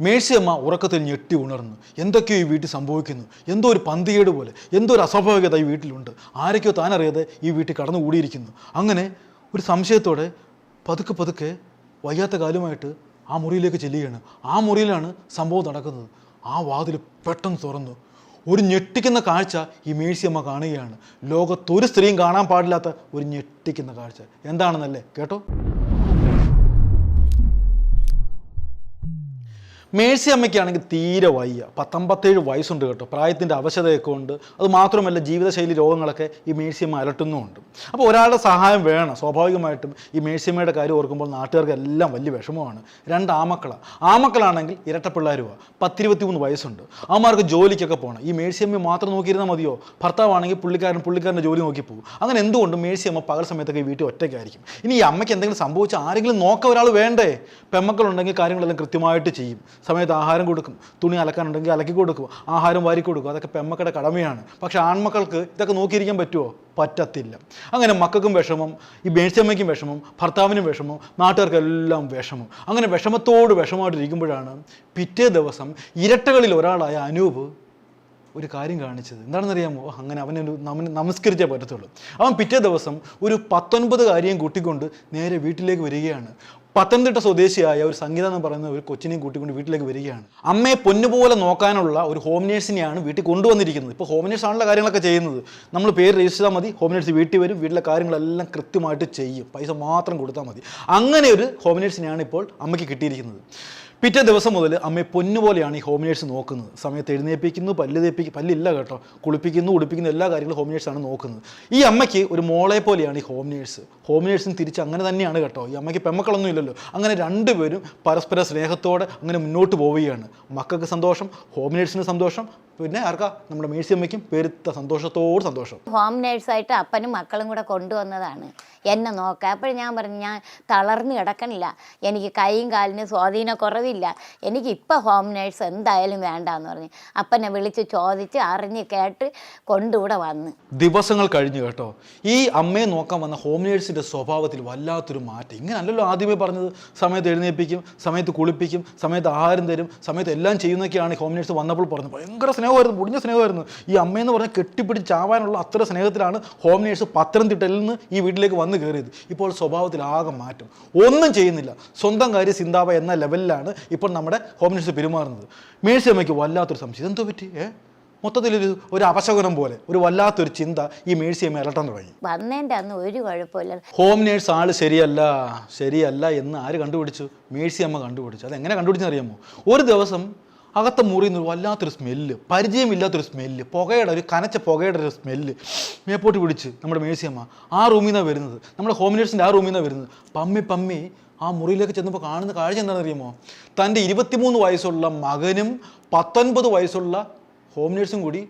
Mercy അമ്മ ഉറക്കത്തിൽ ഞെട്ടി ഉണർന്നു. എന്തൊക്കെയോ ഈ വീട്ടിൽ സംഭവിക്കുന്നു. എന്തോ ഒരു പന്തികേട് പോലെ എന്തോ ഒരു അസ്വാഭാവികത ഈ വീട്ടിലുണ്ട്. ആരൊക്കെയോ താനറിയാതെ ഈ വീട്ടിൽ കടന്നുകൂടിയിരിക്കുന്നു. അങ്ങനെ ഒരു സംശയത്തോടെ പതുക്കെ പതുക്കെ വയ്യാത്ത കാലുമായിട്ട് ആ മുറിയിലേക്ക് ചെല്ലുകയാണ്. ആ മുറിയിലാണ് സംഭവം നടക്കുന്നത്. ആ വാതിൽ പെട്ടെന്ന് തുറന്നു. ഒരു ഞെട്ടിക്കുന്ന കാഴ്ച ഈ മേഴ്സിയമ്മ കാണുകയാണ്. ലോകത്തൊരു സ്ത്രീയും കാണാൻ പാടില്ലാത്ത ഒരു ഞെട്ടിക്കുന്ന കാഴ്ച. എന്താണെന്നല്ലേ? കേട്ടോ? മേഴ്സി അമ്മയ്ക്കാണെങ്കിൽ തീരെ വയ്യ. പത്തൊമ്പത്തേഴ് വയസ്സുണ്ട് കേട്ടോ. പ്രായത്തിന്റെ അവശതയൊക്കെ ഉണ്ട്. അത് മാത്രമല്ല ജീവിതശൈലി രോഗങ്ങളൊക്കെ ഈ മേഴ്സിയമ്മ അലട്ടുന്നുമുണ്ട്. അപ്പോൾ ഒരാളുടെ സഹായം വേണം. സ്വാഭാവികമായിട്ടും ഈ മേഴ്സിയമ്മയുടെ കാര്യം ഓർക്കുമ്പോൾ നാട്ടുകാർക്ക് എല്ലാം വലിയ വിഷമമാണ്. രണ്ട് ആമക്കളാണ് ആമക്കളാണെങ്കിൽ ഇരട്ട പിള്ളേരുമാണ് പത്തിരുപത്തി മൂന്ന് വയസ്സുണ്ട്. അവന്മാർക്ക് ജോലിക്കൊക്കെ പോകണം. ഈ മേഴ്സിയമ്മ മാത്രം നോക്കിയിരുന്നാൽ മതിയോ? ഭർത്താവാണെങ്കിൽ പുള്ളിക്കാരൻ പുള്ളിക്കാരന്റെ ജോലി നോക്കി പോകും. അങ്ങനെ എന്തുകൊണ്ടും മേഴ്സിയമ്മ പകൽ സമയത്തൊക്കെ വീട്ടിൽ ഒറ്റയ്ക്കായിരിക്കും? ഇനി ഈ അമ്മയ്ക്ക് എന്തെങ്കിലും സംഭവിച്ചാൽ ആരെങ്കിലും നോക്കാൻ ഒരാൾ വേണ്ടേ? പെമ്മക്കളുണ്ടെങ്കിൽ കാര്യങ്ങളെല്ലാം കൃത്യമായിട്ട് ചെയ്യും. സമയത്ത് ആഹാരം കൊടുക്കും. തുണി അലക്കാനുണ്ടെങ്കിൽ അലക്കി കൊടുക്കും. ആഹാരം വാരി കൊടുക്കും. അതൊക്കെ പെമ്മക്കളുടെ കടമയാണ്. പക്ഷെ ആൺമക്കൾക്ക് ഇതൊക്കെ നോക്കിയിരിക്കാൻ പറ്റുമോ പറ്റത്തില്ല. അങ്ങനെ മക്കൾക്കും വിഷമം ഈ മേഴ്ചമ്മയ്ക്കും വിഷമം ഭർത്താവിനും വിഷമം നാട്ടുകാർക്കെല്ലാം വിഷമം. അങ്ങനെ വിഷമത്തോട് വിഷമമായിട്ടിരിക്കുമ്പോഴാണ് പിറ്റേ ദിവസം ഇരട്ടകളിൽ ഒരാളായ അനൂപ് ഒരു കാര്യം കാണിച്ചത്. എന്താണെന്നറിയാമോ? അങ്ങനെ അവനെ ഒരു നമ നമസ്കരിച്ചേ പറ്റത്തുള്ളൂ. അവൻ പിറ്റേ ദിവസം ഒരു പത്തൊൻപത് കാര്യം കൂട്ടിക്കൊണ്ട് നേരെ വീട്ടിലേക്ക് വരികയാണ്. പത്തനംതിട്ട സ്വദേശിയായ ഒരു സംഗീത എന്ന് പറയുന്ന ഒരു കൊച്ചിനെയും കൂട്ടിക്കൊണ്ട് വീട്ടിലേക്ക് വരികയാണ്. അമ്മയെ പൊന്നുപോലെ നോക്കാനുള്ള ഒരു ഹോം നേഴ്സിനെയാണ് വീട്ടിൽ കൊണ്ടുവന്നിരിക്കുന്നത്. ഇപ്പോൾ ഹോം നേഴ്സ് ആണല്ലോ കാര്യങ്ങളൊക്കെ ചെയ്യുന്നത്. നമ്മൾ പേര് രജിസ്റ്റർ ചെയ്താൽ മതി. ഹോം നേഴ്സ് വീട്ടിൽ വരും. വീട്ടിലെ കാര്യങ്ങളെല്ലാം കൃത്യമായിട്ട് ചെയ്യും. പൈസ മാത്രം കൊടുത്താൽ മതി. അങ്ങനെ ഒരു ഹോം നേഴ്സിനെയാണ് ഇപ്പോൾ അമ്മയ്ക്ക് കിട്ടിയിരിക്കുന്നത്. പിറ്റേ ദിവസം മുതൽ അമ്മയെ പൊന്നുപോലെയാണ് ഈ ഹോമിനേഴ്സ് നേഴ്സ് നോക്കുന്നത്. സമയത്ത് എഴുന്നേൽപ്പിക്കുന്നു പല്ല് തേപ്പിക്കും പല്ലില്ല കേട്ടോ. കുളിപ്പിക്കുന്നു ഉടുപ്പിക്കുന്നു എല്ലാ കാര്യങ്ങളും ഹോം ആണ് നോക്കുന്നത്. ഈ അമ്മയ്ക്ക് ഒരു മോളെ പോലെയാണ് ഈ ഹോമിനേഴ്സ് ഹോമിനേഴ്സും തിരിച്ച് അങ്ങനെ തന്നെയാണ് കേട്ടോ. ഈ അമ്മയ്ക്ക് പെമ്മക്കളൊന്നും ഇല്ലല്ലോ. അങ്ങനെ രണ്ടുപേരും പരസ്പര സ്നേഹത്തോടെ അങ്ങനെ മുന്നോട്ട് പോവുകയാണ്. മക്കൾക്ക് സന്തോഷം ഹോമിനേഴ്സിന് സന്തോഷം. പിന്നെ ആർക്കാ? നമ്മുടെ മേഴ്സി അമ്മയ്ക്കും പെരുത്ത സന്തോഷത്തോട് സന്തോഷം. ഹോം നേഴ്സായിട്ട് അപ്പനും മക്കളും കൂടെ കൊണ്ടുവന്നതാണ്. എന്നെ നോക്കുക അപ്പോഴും ഞാൻ പറഞ്ഞു ഞാൻ തളർന്ന് കിടക്കണില്ല. എനിക്ക് കൈയും കാലിന് സ്വാധീന കുറവില്ല. എനിക്ക് ഇപ്പം ഹോം നേഴ്സ് എന്തായാലും വേണ്ടെന്ന് പറഞ്ഞു. അപ്പനെ വിളിച്ച് ചോദിച്ച് അറിഞ്ഞ് കേട്ട് കൊണ്ടുകൂടെ വന്ന്. ദിവസങ്ങൾ കഴിഞ്ഞു കേട്ടോ. ഈ അമ്മയെ നോക്കാൻ വന്ന ഹോം നേഴ്സിന്റെ സ്വഭാവത്തിൽ വല്ലാത്തൊരു മാറ്റം. ഇങ്ങനല്ലല്ലോ ആദ്യമേ പറഞ്ഞത്. സമയത്ത് എഴുന്നേൽപ്പിക്കും സമയത്ത് കുളിപ്പിക്കും സമയത്ത് ആഹാരം തരും സമയത്ത് എല്ലാം ചെയ്യുന്നൊക്കെയാണ് ഹോം നേഴ്സ് വന്നപ്പോൾ പറഞ്ഞത്. ഭയങ്കര സ്നേഹമായിരുന്നു മുടിഞ്ഞ സ്നേഹമായിരുന്നു. ഈ അമ്മയെന്ന് പറഞ്ഞാൽ കെട്ടിപ്പിടിച്ച് ചാവാനുള്ള അത്ര സ്നേഹത്തിലാണ് ഹോം നേഴ്സ് പത്തനംതിട്ടയിൽ നിന്ന് ഈ വീട്ടിലേക്ക് വന്ന് കയറിയത് ഇപ്പോൾ സ്വഭാവത്തിൽ ആകെ മാറ്റം. ഒന്നും ചെയ്യുന്നില്ല. സ്വന്തം കാര്യ സിന്താവ എന്ന ലെവലിലാണ് ഇപ്പോൾ നമ്മുടെ ഹോം മിനിസ്റ്റർ പെരുമാറുന്നത്. മേഴ്സി അമ്മയ്ക്ക് വല്ലാത്തൊരു സംശയം. എന്തോ പറ്റി? ഏ? മൊത്തത്തിലൊരു ഒരു അപശകുനം പോലെ ഒരു വല്ലാത്തൊരു ചിന്ത ഈ മേഴ്സി അമ്മ അലട്ടാൻ തുടങ്ങി. വന്നേന്റെ അന്ന് ഒരു കുഴപ്പമില്ല. ഹോം നേഴ്സ് ആൾ ശരിയല്ല ശരിയല്ല എന്ന് ആര് കണ്ടുപിടിച്ചു? മേഴ്സി അമ്മ കണ്ടുപിടിച്ചു. അതെങ്ങനെ എങ്ങനെ അറിയാമോ? ഒരു ദിവസം അകത്തെ മുറിയിൽ നിന്ന് വല്ലാത്തൊരു സ്മെല്ല് പരിചയമില്ലാത്തൊരു സ്മെല്ല് പുകയുടെ ഒരു കനച്ച പുകയുടെ ഒരു സ്മെല്ല് മേപ്പോട്ട് പിടിച്ച് നമ്മുടെ മേഴ്സി അമ്മ ആ റൂമിൽ നിന്നാണ് വരുന്നത്. നമ്മുടെ ഹോം നേഴ്സിന്റെ ആ റൂമിൽ നിന്നാണ് വരുന്നത്. പമ്മി പമ്മി ആ മുറിയിലേക്ക് ചെന്നപ്പോൾ കാണുന്ന കാഴ്ച എന്താണെന്ന് അറിയുമോ തന്റെ ഇരുപത്തിമൂന്ന് വയസ്സുള്ള മകനും പത്തൊൻപത് വയസ്സുള്ള ഹോം നേഴ്സും കൂടി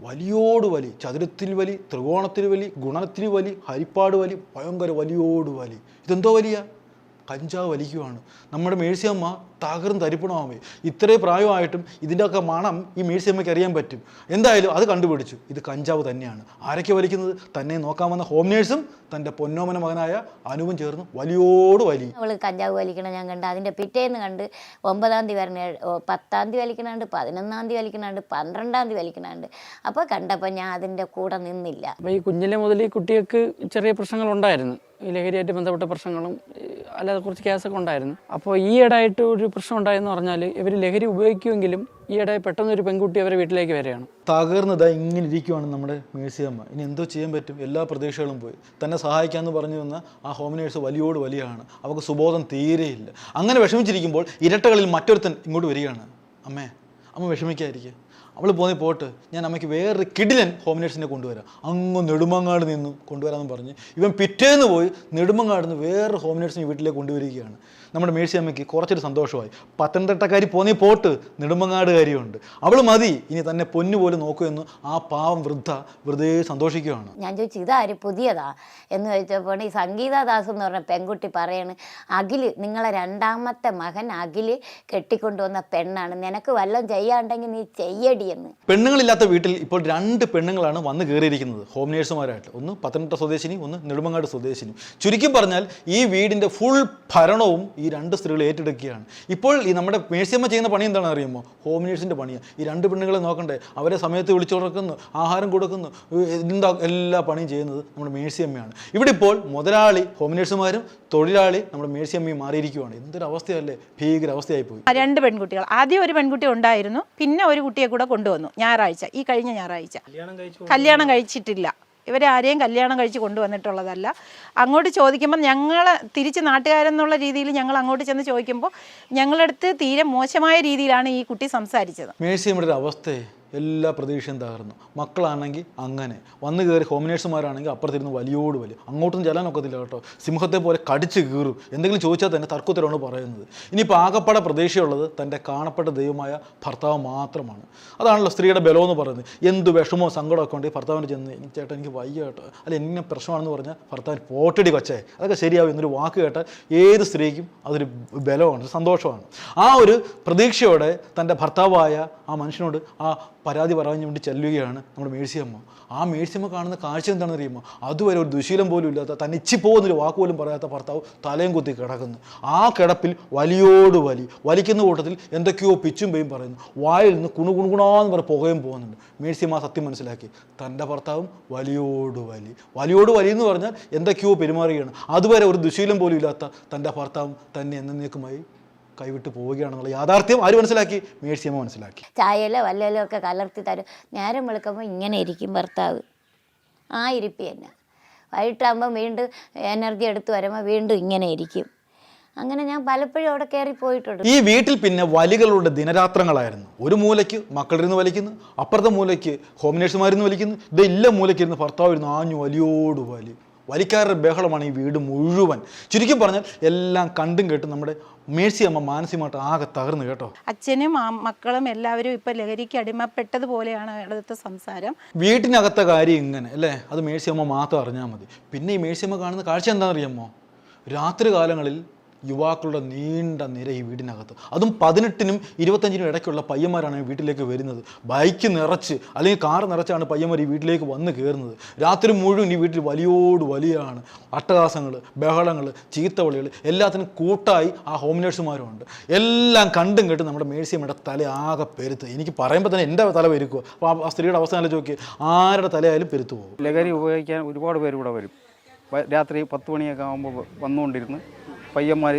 വലിയോട് വലി ചതുരത്തിൽ വലി ത്രികോണത്തിൽ വലി ഗുണത്തിൽ വലി ഹരിപ്പാട് വലി ഭയങ്കര വലിയോട് വലി. ഇതെന്തോ വലിയ? കഞ്ചാവ് വലിക്കുവാണ്. നമ്മുടെ മേഴ്സിയമ്മ തകർന്ന് തരിപ്പണമാവേ ഇത്രയും പ്രായമായിട്ടും ഇതിന്റെയൊക്കെ മണം ഈ മീഴ്സിയമ്മയ്ക്ക് അറിയാൻ പറ്റും. എന്തായാലും അത് കണ്ടുപിടിച്ചു. ഇത് കഞ്ചാവ് തന്നെയാണ്. ആരൊക്കെ വലിക്കുന്നത്? തന്നെ നോക്കാൻ വന്ന ഹോം നേഴ്സും തന്റെ പൊന്നോമന മകനായ അനുവും ചേർന്ന് വലിയോട് വലി. അവൾ കഞ്ചാവ് വലിക്കണം ഞാൻ കണ്ട്. അതിന്റെ പിറ്റേന്ന് കണ്ട് ഒമ്പതാം തീയതി വരണ പത്താം തീയതി വലിക്കണുണ്ട് പതിനൊന്നാം തീയതി വലിക്കണുണ്ട് പന്ത്രണ്ടാം തീയതി വലിക്കണുണ്ട്. അപ്പോൾ കണ്ടപ്പോൾ ഞാൻ അതിന്റെ കൂടെ നിന്നില്ല. അപ്പോൾ ഈ കുഞ്ഞിലെ മുതൽ ഈ കുട്ടികൾക്ക് ചെറിയ പ്രശ്നങ്ങളുണ്ടായിരുന്നു. ഈ ലഹരിയായിട്ട് ബന്ധപ്പെട്ട പ്രശ്നങ്ങളും അല്ലാതെ കുറച്ച് കേസൊക്കെ ഉണ്ടായിരുന്നു. അപ്പോൾ ഈ ഇടയായിട്ട് ഒരു പ്രശ്നം ഉണ്ടായെന്ന് പറഞ്ഞാൽ ഇവർ ലഹരി ഉപയോഗിക്കുമെങ്കിലും ഈയിടെ ഇടയിൽ പെട്ടെന്ന് ഒരു പെൺകുട്ടി അവരെ വീട്ടിലേക്ക് വരികയാണ്. തകർന്നതാ ഇങ്ങനെ ഇരിക്കുവാണ് നമ്മുടെ മേഴ്സിയമ്മ ഇനി എന്തോ ചെയ്യാൻ പറ്റും? എല്ലാ പ്രതീക്ഷകളും പോയി. തന്നെ സഹായിക്കാമെന്ന് പറഞ്ഞു വന്ന ആ ഹോം നേഴ്സ് വലിയോട് വലിയാണ്. അവർക്ക് സുബോധം തീരെയില്ല. അങ്ങനെ വിഷമിച്ചിരിക്കുമ്പോൾ ഇരട്ടകളിൽ മറ്റൊരുത്തൻ ഇങ്ങോട്ട് വരികയാണ്. അമ്മേ അമ്മ വിഷമിക്കാതിരിക്കുക അവൾ പോന്നി പോട്ട്. ഞാൻ അമ്മയ്ക്ക് വേറൊരു കിടിലൻ ഹോമിനേഷനെ കൊണ്ടുവരാം. അങ്ങ് നെടുമങ്ങാട് നിന്ന് കൊണ്ടുവരാമെന്ന് പറഞ്ഞ് ഇവൻ പിറ്റേന്ന് പോയി നെടുമങ്ങാട് നിന്ന് വേറൊരു ഹോമിനേഷൻ വീട്ടിലേക്ക് കൊണ്ടുവരികയാണ്. നമ്മുടെ മേഴ്സി അമ്മയ്ക്ക് കുറച്ചൊരു സന്തോഷമായി. പത്തനംതിട്ടക്കാരി പോന്നി പോട്ട് നെടുമങ്ങാടുകാരിയുണ്ട്. അവൾ മതി. ഇനി തന്നെ പൊന്നു പോലെ നോക്കുമെന്ന് ആ പാവം വൃദ്ധ വെറുതെ സന്തോഷിക്കുകയാണ്. ഞാൻ ചോദിച്ചു ഇതാര്? പുതിയതാ? എന്ന് ചോദിച്ചപ്പോൾ ഈ സംഗീതാദാസ് എന്ന് പറഞ്ഞ പെൺകുട്ടി പറയാണ് അഖിൽ നിങ്ങളെ രണ്ടാമത്തെ മകൻ അഖിൽ കെട്ടിക്കൊണ്ടുവന്ന പെണ്ണാണ്. നിനക്ക് വല്ലതും ചെയ്യാണ്ടെങ്കിൽ നീ ചെയ്യടി. എന്ന്. പെണ്ണുങ്ങളില്ലാത്ത വീട്ടിൽ ഇപ്പോൾ രണ്ട് പെണ്ണുങ്ങളാണ് വന്ന് കയറിയിരിക്കുന്നത്. ഹോം നേഴ്സുമാരായിട്ട് ഒന്ന് പത്തനംതിട്ട സ്വദേശിനി ഒന്ന് നെടുമങ്ങാട് സ്വദേശിനി. ചുരുക്കി പറഞ്ഞാൽ ഈ വീടിന്റെ ഫുൾ ഭരണവും ഈ രണ്ട് സ്ത്രീകൾ ഏറ്റെടുക്കുകയാണ്. ഇപ്പോൾ ഈ നമ്മുടെ മേഴ്സിയമ്മ ചെയ്യുന്ന പണി എന്താണെന്ന് അറിയുമോ? ഹോം നേഴ്സിന്റെ പണിയാണ് ഈ രണ്ട് പെണ്ണുങ്ങളെ നോക്കണ്ടേ. അവരെ സമയത്ത് വിളിച്ചുറക്കുന്നു ആഹാരം കൊടുക്കുന്നു എന്താ എല്ലാ പണിയും ചെയ്യുന്നത് നമ്മുടെ മേഴ്സിയമ്മയാണ്. ഇവിടെ ഇപ്പോൾ മുതലാളി ഹോം നേഴ്സുമാരും തൊഴിലാളി നമ്മുടെ മേഴ്സിയമ്മയും മാറിയിരിക്കുകയാണ് എന്തൊരു അവസ്ഥയല്ലേ ഭീകര അവസ്ഥയായി പോയി രണ്ട് പെൺകുട്ടികൾ. ആദ്യം ഒരു പെൺകുട്ടി ഉണ്ടായിരുന്നു. പിന്നെ ഒരു കുട്ടിയെ കൂടെ കൊണ്ടുവന്നു. ഞായറാഴ്ച ഈ കഴിഞ്ഞ ഞായറാഴ്ച. കല്യാണം കഴിച്ചിട്ടില്ല. ഇവരെ ആരെയും കല്യാണം കഴിച്ച് കൊണ്ടുവന്നിട്ടുള്ളതല്ല. അങ്ങോട്ട് ചോദിക്കുമ്പോൾ ഞങ്ങൾ തിരിച്ച് നാട്ടുകാരെന്നുള്ള രീതിയിൽ ഞങ്ങൾ അങ്ങോട്ട് ചെന്ന് ചോദിക്കുമ്പോൾ ഞങ്ങളടുത്ത് തീരെ മോശമായ രീതിയിലാണ് ഈ കുട്ടി സംസാരിച്ചത്. ഒരു അവസ്ഥയെ എല്ലാ പ്രതീക്ഷയും തകർന്നു. മക്കളാണെങ്കിൽ അങ്ങനെ. വന്നു കയറി ഹോമിനേഴ്സുമാരാണെങ്കിൽ അപ്പുറത്തിരുന്ന് വലിയോട് വലിയ അങ്ങോട്ടും ചെല്ലാനൊക്കത്തില്ല കേട്ടോ. സിംഹത്തെ പോലെ കടിച്ച് കീറും. എന്തെങ്കിലും ചോദിച്ചാൽ തന്നെ തർക്കത്തിലാണ് പറയുന്നത്. ഇനിയിപ്പോൾ ആകപ്പാടെ പ്രതീക്ഷയുള്ളത് തന്റെ കാണപ്പെട്ട ദൈവമായ ഭർത്താവ് മാത്രമാണ്. അതാണല്ലോ സ്ത്രീയുടെ ബലം എന്ന് പറയുന്നത്. എന്ത് വിഷമോ സങ്കടമൊക്കെ ഉണ്ട് ഭർത്താവിന് ചെന്ന് എനിക്ക് ചേട്ടൻ എനിക്ക് വയ്യ കേട്ടോ. അല്ല എന്നെ പ്രശ്നമാണെന്ന് പറഞ്ഞാൽ ഭർത്താവിന് പോട്ടടി കൊച്ചേ. അതൊക്കെ ശരിയാവും. എന്നൊരു വാക്ക് കേട്ടാൽ ഏത് സ്ത്രീക്കും അതൊരു ബലമാണ് സന്തോഷമാണ്. ആ ഒരു പ്രതീക്ഷയോടെ തന്റെ ഭർത്താവായ ആ മനുഷ്യനോട് ആ പരാതി പറഞ്ഞുകൊണ്ട് ചെല്ലുകയാണ് നമ്മുടെ മേഴ്സിയമ്മ. ആ മേഴ്സിയമ്മ കാണുന്ന കാഴ്ച എന്താണെന്ന് അറിയുമോ അതുവരെ ഒരു ദുശീലം പോലും ഇല്ലാത്ത തന്നെ പോകുന്നൊരു വാക്ക് പോലും പറയാത്ത ഭർത്താവ് തലയും കുത്തി കിടക്കുന്നു. ആ കിടപ്പിൽ വലിയോട് വലി. വലിക്കുന്ന കൂട്ടത്തിൽ എന്തൊക്കെയോ പിച്ചും പേയും പറയുന്നു. വായിൽ നിന്ന് കുണു കുണുകുണാന്ന് പറഞ്ഞ് പുകയും പോകുന്നുണ്ട്. മേഴ്സിയമ്മ സത്യം മനസ്സിലാക്കി. തന്റെ ഭർത്താവും വലിയോട് വലി. വലിയോട് വലി എന്ന് പറഞ്ഞാൽ എന്തൊക്കെയോ പെരുമാറുകയാണ്. അതുവരെ ഒരു ദുശീലം പോലും ഇല്ലാത്ത തന്റെ ഭർത്താവും തന്നെ എന്നേക്കുമായി കൈവിട്ട് പോവുകയാണെന്നുള്ള യാഥാർത്ഥ്യം ആര് മനസ്സിലാക്കി? മേഴ്സിയമ്മ മനസ്സിലാക്കി. ചായയിലോ വല്ലയിലോ ഒക്കെ കലർത്തി തരും. നേരം വെളുക്കുമ്പോൾ ഇങ്ങനെ ഇരിക്കും ഭർത്താവ്. ആ ഇരിപ്പി തന്നെ. വൈകിട്ടാകുമ്പോൾ വീണ്ടും എനർജി എടുത്ത് വരുമ്പോൾ വീണ്ടും ഇങ്ങനെ ഇരിക്കും. അങ്ങനെ ഞാൻ പലപ്പോഴും അവിടെ കയറി പോയിട്ടുണ്ട്. ഈ വീട്ടിൽ പിന്നെ വലികളുടെ ദിനരാത്രങ്ങളായിരുന്നു. ഒരു മൂലയ്ക്ക് മക്കളിരുന്ന് വലിക്കുന്നു അപ്പുറത്തെ മൂലയ്ക്ക് ഹോം നേഴ്സുമാരിന്ന് വലിക്കുന്നു ഇതെല്ലാം മൂലയ്ക്ക് ഇരുന്ന് ഭർത്താവ് ഇരുന്ന് ആഞ്ഞു വലിയോട് വലി വലിക്കാരുടെ ബഹളമാണ് ഈ വീട് മുഴുവൻ. ചുരുക്കി പറഞ്ഞാൽ എല്ലാം കണ്ടും കേട്ടും നമ്മുടെ മേഴ്സി അമ്മ മാനസികമായിട്ട് ആകെ തകർന്നു കേട്ടോ. അച്ഛനും ആ മക്കളും എല്ലാവരും ഇപ്പൊ ലഹരിക്ക് അടിമപ്പെട്ടതുപോലെയാണ് ഇടത്തെ സംസാരം. വീട്ടിനകത്തെ കാര്യം ഇങ്ങനെ അല്ലേ? അത് മേഴ്സി അമ്മ മാത്രം അറിഞ്ഞാൽ മതി. പിന്നെ ഈ മേഴ്സി അമ്മ കാണുന്ന കാഴ്ച എന്താണെന്നറിയാമോ? രാത്രി കാലങ്ങളിൽ യുവാക്കളുടെ നീണ്ട നിര ഈ വീടിനകത്ത്. അതും പതിനെട്ടിനും ഇരുപത്തഞ്ചിനും ഇടയ്ക്കുള്ള പയ്യന്മാരാണ് ഈ വീട്ടിലേക്ക് വരുന്നത്. ബൈക്ക് നിറച്ച് അല്ലെങ്കിൽ കാർ നിറച്ചാണ് പയ്യന്മാർ ഈ വീട്ടിലേക്ക് വന്ന് കയറുന്നത്. രാത്രി മുഴുവൻ ഈ വീട്ടിൽ വലിയോട് വലിയാണ്. അട്ടഹാസങ്ങൾ ബഹളങ്ങൾ ചീത്തവിളികൾ എല്ലാത്തിനും കൂട്ടായി ആ ഹോം നേഴ്സുമാരുമുണ്ട് എല്ലാം കണ്ടും കേട്ട് നമ്മുടെ മേഴ്സിയമ്മയുടെ തല ആകെ പെരുത്ത്. എനിക്ക് പറയുമ്പോൾ തന്നെ എന്റെ തല പെരുക്കുക അപ്പോൾ ആ- സ്ത്രീയുടെ അവസ്ഥ നോക്കി ആരുടെ തലയായാലും പെരുത്തു പോകും. ലഹരി ഉപയോഗിക്കാൻ ഒരുപാട് പേര് ഇവിടെ വരും. രാത്രി പത്ത് മണിയൊക്കെ ആകുമ്പോൾ വന്നുകൊണ്ടിരുന്ന് പയ്യന്മാർ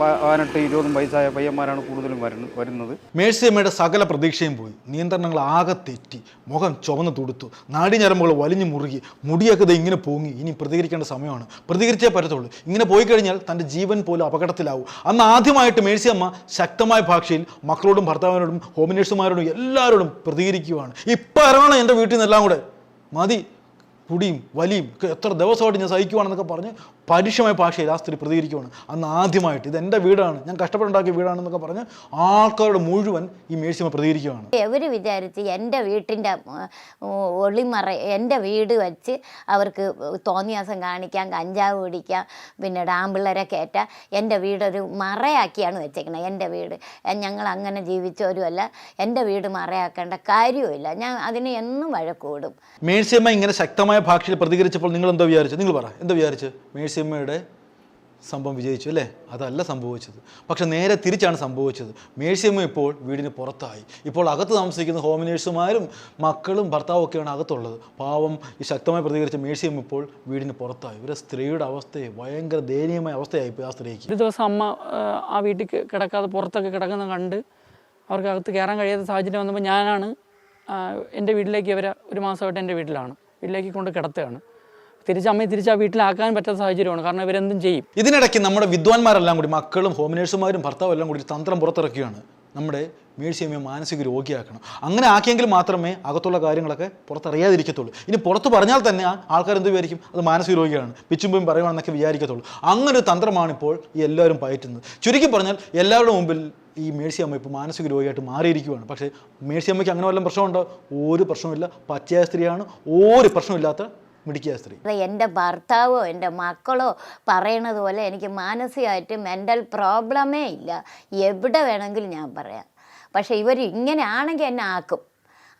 പതിനെട്ട് ഇരുപതും വയസ്സായ പയ്യന്മാരാണ് കൂടുതലും വരുന്നത് വരുന്നത്. മേഴ്സിയമ്മയുടെ സകല പ്രതീക്ഷയും പോയി. നിയന്ത്രണങ്ങൾ ആകെ തെറ്റി. മുഖം ചുവന്ന് തുടുത്തു. നാടിഞ്ഞരമ്പുകൾ വലിഞ്ഞു മുറുകി. മുടിയൊക്കെ ഇങ്ങനെ പൊങ്ങി. ഇനി പ്രതികരിക്കേണ്ട സമയമാണ്. പ്രതികരിച്ചേ പറ്റത്തുള്ളൂ. ഇങ്ങനെ പോയി കഴിഞ്ഞാൽ തന്റെ ജീവൻ പോലും അപകടത്തിലാവും. അന്ന് ആദ്യമായിട്ട് മേഴ്സിയമ്മ ശക്തമായ ഭാഷയിൽ മക്കളോടും ഭർത്താവിനോടും ഹോം നേഴ്സുമാരോടും എല്ലാവരോടും പ്രതികരിക്കുകയാണ് ഇപ്പം ഇറങ്ങണം എന്റെ വീട്ടിൽ നിന്നെല്ലാം കൂടെ? മതി. കുടിയും വലിയും എത്ര ദിവസമായിട്ട് ഞാൻ സഹിക്കുവാണെന്നൊക്കെ പറഞ്ഞ് പരുഷമായ ഭാഷയിൽ ആ സ്ത്രീ പ്രതികരിക്കുവാണ്. അന്ന് ആദ്യമായിട്ട് ഇത് എന്റെ വീടാണ്. ഞാൻ കഷ്ടപ്പെട്ടുണ്ടാക്കിയ വീടാണെന്നൊക്കെ പറഞ്ഞ് ആൾക്കാരുടെ മുഴുവൻ ഈ മേഴ്സിമ പ്രതികരിക്കുകയാണ് അവർ വിചാരിച്ച് എന്റെ വീട്ടിന്റെ ഒളിമറ എന്റെ വീട് വച്ച് അവർക്ക് തോന്നിയാസം കാണിക്കാം കഞ്ചാവ് കുടിക്കാം പിന്നെ ഡാമ്പിള്ളരെ കയറ്റാം. എന്റെ വീടൊരു മറയാക്കിയാണ് വെച്ചേക്കുന്നത് എന്റെ വീട്. ഞങ്ങൾ അങ്ങനെ ജീവിച്ചവരുമല്ല. എന്റെ വീട് മറയാക്കേണ്ട കാര്യവുമില്ല. ഞാൻ അതിന് എന്നും വഴക്കൂടും. മേഴ്സിയമ്മ ഇങ്ങനെ ശക്തമായ ഭാഷയിൽ പ്രതികരിച്ചപ്പോൾ നിങ്ങൾ എന്താ വിചാരിച്ചു? നിങ്ങൾ പറ എന്താ വിചാരിച്ച്? മേഴ്സിയമ്മയുടെ സംഭവം വിജയിച്ചു അല്ലേ? അതല്ല സംഭവിച്ചത്. പക്ഷെ നേരെ തിരിച്ചാണ് സംഭവിച്ചത്. മേഴ്സിയമ്മ ഇപ്പോൾ വീടിന് പുറത്തായി. ഇപ്പോൾ അകത്ത് താമസിക്കുന്ന ഹോമിനേഴ്സുമാരും മക്കളും ഭർത്താവും ഒക്കെയാണ് അകത്തുള്ളത്. പാവം ഈ ശക്തമായി പ്രതികരിച്ച മേഴ്സിയമ്മ ഇപ്പോൾ വീടിന് പുറത്തായി. ഒരു സ്ത്രീയുടെ അവസ്ഥയെ ഭയങ്കര ദയനീയമായ അവസ്ഥയായിപ്പോയി ആ സ്ത്രീക്ക്. ഒരു ദിവസം അമ്മ ആ വീട്ടിൽ കിടക്കാതെ പുറത്തൊക്കെ കിടക്കുന്ന കണ്ട് അവർക്ക് അകത്ത് കയറാൻ കഴിയാത്ത സാഹചര്യം വന്നപ്പോൾ ഞാനാണ് എന്റെ വീട്ടിലേക്ക് ഇവരെ ഒരു മാസമായിട്ട് എന്റെ വീട്ടിലാണ്. വീട്ടിലേക്ക് കൊണ്ട് കിടത്തുകയാണ്. തിരിച്ച് അമ്മയെ തിരിച്ച് ആ വീട്ടിലാക്കാൻ പറ്റാത്ത സാഹചര്യമാണ്. കാരണം ഇവരെന്തും ചെയ്യും. ഇതിനിടയ്ക്ക് നമ്മുടെ വിദ്വാൻമാരെല്ലാം കൂടി മക്കളും ഹോം നേഴ്സുമാരും ഭർത്താവും എല്ലാം കൂടി തന്ത്രം പുറത്തിറക്കുകയാണ്. നമ്മുടെ മേഴ്സിയമ്മയെ മാനസിക രോഗിയാക്കണം. അങ്ങനെ ആക്കിയെങ്കിൽ മാത്രമേ അകത്തുള്ള കാര്യങ്ങളൊക്കെ പുറത്തറിയാതിരിക്കത്തുള്ളൂ. ഇനി പുറത്ത് പറഞ്ഞാൽ തന്നെ ആൾക്കാർ എന്ത് വിചാരിക്കും? അത് മാനസിക രോഗിയാണ് പിച്ചുമ്പും പറയുകയാണെന്നൊക്കെ വിചാരിക്കത്തുള്ളൂ. അങ്ങനെ തന്ത്രമാണ് ഇപ്പോൾ ഈ എല്ലാവരും പയറ്റുന്നത്. ചുരുക്കി പറഞ്ഞാൽ എല്ലാവരുടെ മുമ്പിൽ ഈ മേഴ്സിയമ്മ ഇപ്പോൾ മാനസിക രോഗിയായിട്ട് മാറിയിരിക്കുകയാണ് പക്ഷേ മേഴ്സിയമ്മയ്ക്ക് അങ്ങനെ വല്ല പ്രശ്നമുണ്ടോ? ഒരു പ്രശ്നമില്ല പച്ചയായ സ്ത്രീയാണ്. ഒരു പ്രശ്നമില്ലാത്ത മിടുക്കിയ സ്ത്രീ. അതെ എന്റെ ഭർത്താവോ എന്റെ മക്കളോ പറയണത് പോലെ എനിക്ക് മാനസികമായിട്ട് മെന്റൽ പ്രോബ്ലമേ ഇല്ല. എവിടെ വേണമെങ്കിലും ഞാൻ പറയാം. പക്ഷേ ഇവർ ഇങ്ങനെ ആണെങ്കിൽ എന്നെ ആക്കും.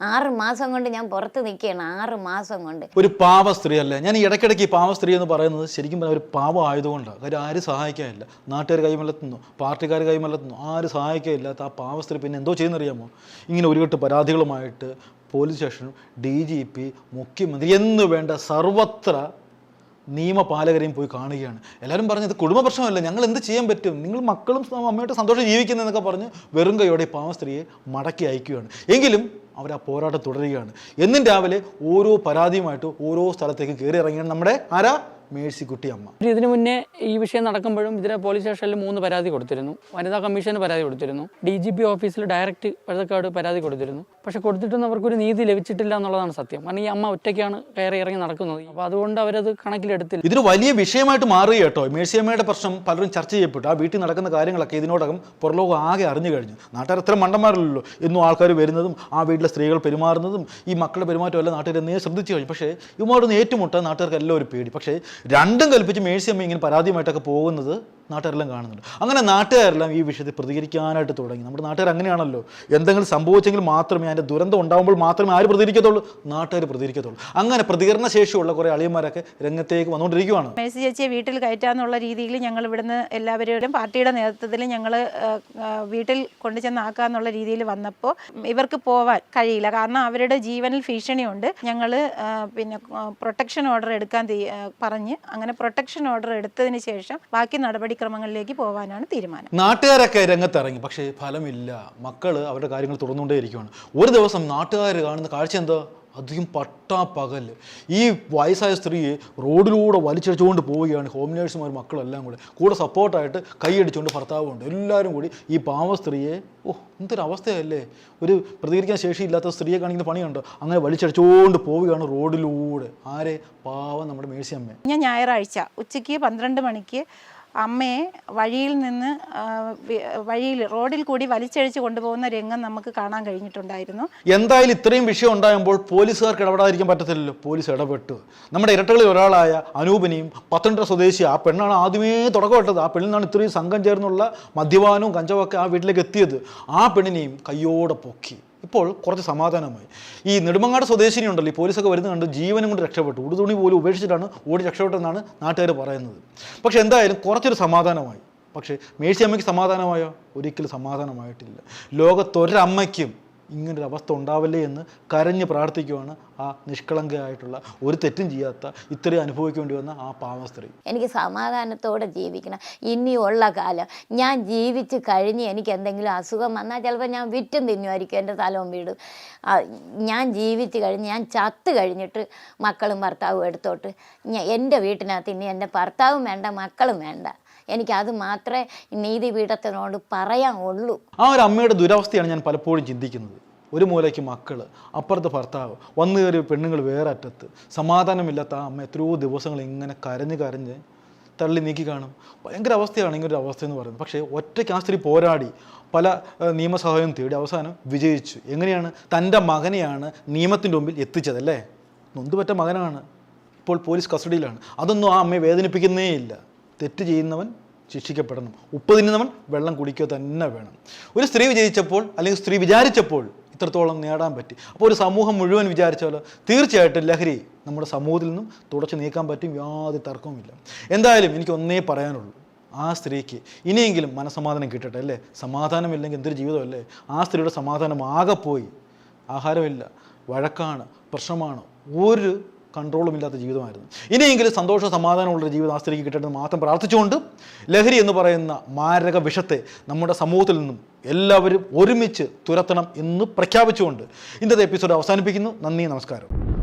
ആറ് മാസം കൊണ്ട് ഞാൻ പുറത്ത് നിൽക്കുകയാണ് ആറ് മാസം കൊണ്ട്. ഒരു പാവ സ്ത്രീ അല്ലേ ഞാൻ ഈ ഇടയ്ക്കിടയ്ക്ക് ഈ പാവ സ്ത്രീ എന്ന് പറയുന്നത് ശരിക്കും പറഞ്ഞാൽ ഒരു പാവം ആയതുകൊണ്ടാണ്. കാര്യം ആരും സഹായിക്കാനില്ല. നാട്ടുകാർ കൈമലത്തുന്നു പാർട്ടിക്കാർ കൈമലത്തുന്നു ആരും സഹായിക്കാനില്ലാത്ത ആ പാവ സ്ത്രീ പിന്നെ എന്തോ ചെയ്യുന്നറിയാമോ? ഇങ്ങനെ ഒരു കെട്ട് പരാതികളുമായിട്ട് പോലീസ് സ്റ്റേഷനും ഡി ജി പി മുഖ്യമന്ത്രി എന്ന് വേണ്ട സർവത്ര നിയമപാലകരെയും പോയി കാണുകയാണ്. എല്ലാവരും പറഞ്ഞത് കുടുംബ പ്രശ്നമല്ല ഞങ്ങൾ എന്ത് ചെയ്യാൻ പറ്റും? നിങ്ങൾ മക്കളും അമ്മയായിട്ട് സന്തോഷം ജീവിക്കുന്നതെന്നൊക്കെ പറഞ്ഞ് വെറും കൈയോടെ പാവ സ്ത്രീയെ മടക്കി അയക്കുകയാണ്. എങ്കിലും അവർ ആ പോരാട്ടം തുടരുകയാണ്. എന്നും രാവിലെ ഓരോ പരാതിയുമായിട്ട് ഓരോ സ്ഥലത്തേക്ക് കയറി ഇറങ്ങിയാണ് നമ്മുടെ ആരാ? മേഴ്സിക്കുട്ടി അമ്മ. ഇതിനു മുന്നേ ഈ വിഷയം നടക്കുമ്പോഴും ഇതിനെ പോലീസ് സ്റ്റേഷനിൽ മൂന്ന് പരാതി കൊടുത്തിരുന്നു. വനിതാ കമ്മീഷന് പരാതി കൊടുത്തിരുന്നു. ഡി ജി പി ഓഫീസിൽ ഡയറക്റ്റ് വഴുതക്കാട് പരാതി കൊടുത്തിരുന്നു. പക്ഷെ കൊടുത്തിട്ടൊന്നും അവർക്കൊരു നീതി ലഭിച്ചിട്ടില്ല എന്നുള്ളതാണ് സത്യം. കാരണം ഈ അമ്മ ഒറ്റയ്ക്കാണ് കയറി ഇറങ്ങി നടക്കുന്നത്. അപ്പോൾ അതുകൊണ്ട് അവരത് കണക്കിലെടുത്തില്ല. ഇതൊരു വലിയ വിഷയമായിട്ട് മാറുക കേട്ടോ. മേഴ്സിയമ്മയുടെ പ്രശ്നം പലരും ചർച്ച ചെയ്യപ്പെട്ടു. ആ വീട്ടിൽ നടക്കുന്ന കാര്യങ്ങളൊക്കെ ഇതിനോടകം പുറലോകം ആകെ അറിഞ്ഞു കഴിഞ്ഞു. നാട്ടുകാർ അത്ര മണ്ടന്മാരല്ലോ എന്നും ആൾക്കാർ വരുന്നതും ആ വീട്ടിലെ സ്ത്രീകൾ പെരുമാറുന്നതും ഈ മക്കളുടെ പെരുമാറ്റം എല്ലാം നാട്ടുകാർ എന്നേ ശ്രദ്ധിച്ചു കഴിഞ്ഞു. പക്ഷേ ഇവരോടൊന്ന് ഏറ്റുമുട്ടാൻ നാട്ടുകാർക്ക് എല്ലാം ഒരു പേടി. പക്ഷേ രണ്ടും കൽപ്പിച്ച് മേഴ്സി അമ്മ ഇങ്ങനെ പരാതിയുമായിട്ടൊക്കെ പോകുന്നത് നാട്ടുകാരെല്ലാം കാണുന്നുണ്ട്. അങ്ങനെ നാട്ടുകാരെല്ലാം ഈ വിഷയത്തിൽ പ്രതികരിക്കാനായിട്ട് തുടങ്ങി. നമ്മുടെ നാട്ടുകാർ അങ്ങനെയാണല്ലോ. എന്തെങ്കിലും സംഭവിച്ചെങ്കിൽ മാത്രമേ അതിന്റെ ദുരന്തം ഉണ്ടാകുമ്പോൾ മാത്രമേ ആര് പ്രതികരിക്കത്തുള്ളൂ? നാട്ടുകാർ പ്രതികരിക്കത്തുള്ളൂ. അങ്ങനെ പ്രതികരണ ശേഷിയുള്ള കുറേ അളിയന്മാരൊക്കെ രംഗത്തേക്ക് വന്നുകൊണ്ടിരിക്കുകയാണ് മേഴ്സി ചേച്ചിയെ വീട്ടിൽ കയറ്റാന്നുള്ള രീതിയിൽ ഞങ്ങൾ ഇവിടുന്ന് എല്ലാവരും പാർട്ടിയുടെ നേതൃത്വത്തിൽ ഞങ്ങൾ വീട്ടിൽ കൊണ്ടു ചെന്നാക്കാന്നുള്ള രീതിയിൽ വന്നപ്പോൾ ഇവർക്ക് പോവാൻ കഴിയില്ല. കാരണം അവരുടെ ജീവനിൽ ഭീഷണിയുണ്ട്. ഞങ്ങൾ പിന്നെ പ്രൊട്ടക്ഷൻ ഓർഡർ എടുക്കാൻ ആ, പറഞ്ഞ് അങ്ങനെ പ്രൊട്ടക്ഷൻ ഓർഡർ എടുത്തതിന് ശേഷം ബാക്കി നടപടിക്രമങ്ങളിലേക്ക് പോകാനാണ് തീരുമാനം. നാട്ടുകാരൊക്കെ രംഗത്തിറങ്ങി. പക്ഷേ ഫലമില്ല. മക്കൾ അവരുടെ കാര്യങ്ങൾ തുറന്നുകൊണ്ടേയിരിക്കുകയാണ് ഒരു ദിവസം നാട്ടുകാർ കാണുന്ന കാഴ്ച എന്താ? അധികം പട്ടാ പകൽ ഈ വയസ്സായ സ്ത്രീയെ റോഡിലൂടെ വലിച്ചടിച്ചുകൊണ്ട് പോവുകയാണ്. ഹോം നേഴ്സുമാർ മക്കളെല്ലാം കൂടെ. കൂടെ സപ്പോർട്ടായിട്ട് കൈയടിച്ചുകൊണ്ട് ഭർത്താവുണ്ട്. എല്ലാവരും കൂടി ഈ പാവ സ്ത്രീയെ ഓ എന്തൊരു അവസ്ഥയല്ലേ? ഒരു പ്രതികരിക്കാൻ ശേഷിയില്ലാത്ത സ്ത്രീയെ കാണിക്കുന്ന പണിയുണ്ടോ? അങ്ങനെ വലിച്ചടിച്ചുകൊണ്ട് പോവുകയാണ് റോഡിലൂടെ. ആരെ? പാവം നമ്മുടെ മേഴ്സിയമ്മ. ഞാൻ ഞായറാഴ്ച ഉച്ചയ്ക്ക് പന്ത്രണ്ട് മണിക്ക് അമ്മയെ വഴിയിൽ നിന്ന് വഴിയിൽ റോഡിൽ കൂടി വലിച്ചഴിച്ച് കൊണ്ടുപോകുന്ന രംഗം നമുക്ക് കാണാൻ കഴിഞ്ഞിട്ടുണ്ടായിരുന്നു. എന്തായാലും ഇത്രയും വിഷയം ഉണ്ടാകുമ്പോൾ പോലീസുകാർക്ക് ഇടപെടാതിരിക്കാൻ പറ്റത്തില്ലല്ലോ. പോലീസ് ഇടപെട്ടു. നമ്മുടെ ഇരട്ടകളിൽ ഒരാളായ അനൂപിനെയും പത്തനംതിട്ട സ്വദേശി ആ പെണ്ണാണ് ആദ്യമേ തുടക്കമിട്ടത്. ആ പെണ്ണിൽ നിന്നാണ് ഇത്രയും സംഘം ചേർന്നുള്ള മദ്യപാനവും കഞ്ചാവും ഒക്കെ ആ വീട്ടിലേക്ക് എത്തിയത്. ആ പെണ്ണിനെയും കയ്യോടെ പൊക്കി. ഇപ്പോൾ കുറച്ച് സമാധാനമായി. ഈ നെടുമങ്ങാട് സ്വദേശിനി ഉണ്ടല്ലോ ഈ പോലീസൊക്കെ വരുന്നത് കണ്ട് ജീവനും കൊണ്ട് രക്ഷപ്പെട്ടു. ഉടുതുണി പോലും ഉപേക്ഷിച്ചിട്ടാണ് ഓടി രക്ഷപ്പെട്ടെന്നാണ് നാട്ടുകാർ പറയുന്നത്. പക്ഷേ എന്തായാലും കുറച്ചൊരു സമാധാനമായി. പക്ഷേ മേഴ്സി അമ്മയ്ക്ക് സമാധാനമായോ? ഒരിക്കലും സമാധാനമായിട്ടില്ല. ലോകത്തൊരമ്മയ്ക്കും ഇങ്ങനൊരു അവസ്ഥ ഉണ്ടാവല്ലേ എന്ന് കരഞ്ഞ് പ്രാർത്ഥിക്കുവാണ് ആ നിഷ്കളങ്കയായിട്ടുള്ള ഒരു തെറ്റും ചെയ്യാത്ത ഇത്രയും അനുഭവിക്കേണ്ടി വന്ന ആ പാവ സ്ത്രീ. എനിക്ക് സമാധാനത്തോടെ ജീവിക്കണം. ഇനിയുള്ള കാലം ഞാൻ ജീവിച്ച് കഴിഞ്ഞ് എനിക്ക് എന്തെങ്കിലും അസുഖം വന്നാൽ ചിലപ്പോൾ ഞാൻ വിറ്റും തിന്നുമായിരിക്കും എന്റെ സ്ഥലവും വീടും. ഞാൻ ജീവിച്ച് കഴിഞ്ഞ് ഞാൻ ചത്ത് കഴിഞ്ഞിട്ട് മക്കളും ഭർത്താവും എടുത്തോട്ട്. എന്റെ വീട്ടിനകത്ത് ഇനി എന്റെ ഭർത്താവും വേണ്ട മക്കളും വേണ്ട. എനിക്കത് മാത്രമേ നീതിപീഠത്തിനോട് പറയാനുള്ളൂ. ആ ഒരു അമ്മയുടെ ദുരവസ്ഥയാണ് ഞാൻ പലപ്പോഴും ചിന്തിക്കുന്നത്. ഒരു മൂലയ്ക്ക് മക്കൾ അപ്പുറത്ത് ഭർത്താവ് വന്നു കയറിയ പെണ്ണുങ്ങൾ വേറെ അറ്റത്ത്. സമാധാനമില്ലാത്ത ആ അമ്മ എത്രയോ ദിവസങ്ങൾ ഇങ്ങനെ കരഞ്ഞ് കരഞ്ഞ് തള്ളി നീക്കി കാണും. ഭയങ്കര അവസ്ഥയാണ് ഇങ്ങനെ ഒരു അവസ്ഥ എന്ന് പറയുന്നത്. പക്ഷേ ഒറ്റയ്ക്ക് ആ സ്ത്രീ പോരാടി പല നിയമസഹായം തേടി അവസാനം വിജയിച്ചു. എങ്ങനെയാണ്? തന്റെ മകനെയാണ് നിയമത്തിന്റെ മുമ്പിൽ എത്തിച്ചത് അല്ലേ? നൊന്തുപറ്റ മകനാണ്. ഇപ്പോൾ പോലീസ് കസ്റ്റഡിയിലാണ്. അതൊന്നും ആ അമ്മയെ വേദനിപ്പിക്കുന്നേ ഇല്ല. തെറ്റ് ചെയ്യുന്നവൻ ശിക്ഷിക്കപ്പെടണം. ഉപ്പ് തിന്നുന്നവൻ വെള്ളം കുടിക്കുക തന്നെ വേണം. ഒരു സ്ത്രീ വിജയിച്ചപ്പോൾ അല്ലെങ്കിൽ സ്ത്രീ വിചാരിച്ചപ്പോൾ ഇത്രത്തോളം നേടാൻ പറ്റി. അപ്പോൾ ഒരു സമൂഹം മുഴുവൻ വിചാരിച്ചാലോ? തീർച്ചയായിട്ടും ലഹരി നമ്മുടെ സമൂഹത്തിൽ നിന്നും തുടച്ചു നീക്കാൻ പറ്റും. യാതൊരു തർക്കവുമില്ല എന്തായാലും എനിക്ക് ഒന്നേ പറയാനുള്ളൂ. ആ സ്ത്രീക്ക് ഇനിയെങ്കിലും മനസമാധാനം കിട്ടട്ടെ അല്ലേ? സമാധാനമില്ലെങ്കിൽ എന്തൊരു ജീവിതമല്ലേ? ആ സ്ത്രീയുടെ സമാധാനം ആകെ പോയി ആഹാരമില്ല. വഴക്കാണ്. പ്രശ്നമാണ്. ഒരു കൺട്രോളും ഇല്ലാത്ത ജീവിതമായിരുന്നു. ഇനിയെങ്കിലും സന്തോഷ സമാധാനമുള്ള ജീവിതം ആ സ്ത്രീക്ക് കിട്ടട്ടെ എന്ന് മാത്രം പ്രാർത്ഥിച്ചുകൊണ്ട് ലഹരി എന്ന് പറയുന്ന മാരക വിഷത്തെ നമ്മുടെ സമൂഹത്തിൽ നിന്നും എല്ലാവരും ഒരുമിച്ച് തുരത്തണം എന്ന് പ്രഖ്യാപിച്ചുകൊണ്ട് ഇന്നത്തെ എപ്പിസോഡ് അവസാനിപ്പിക്കുന്നു. നന്ദി നമസ്കാരം.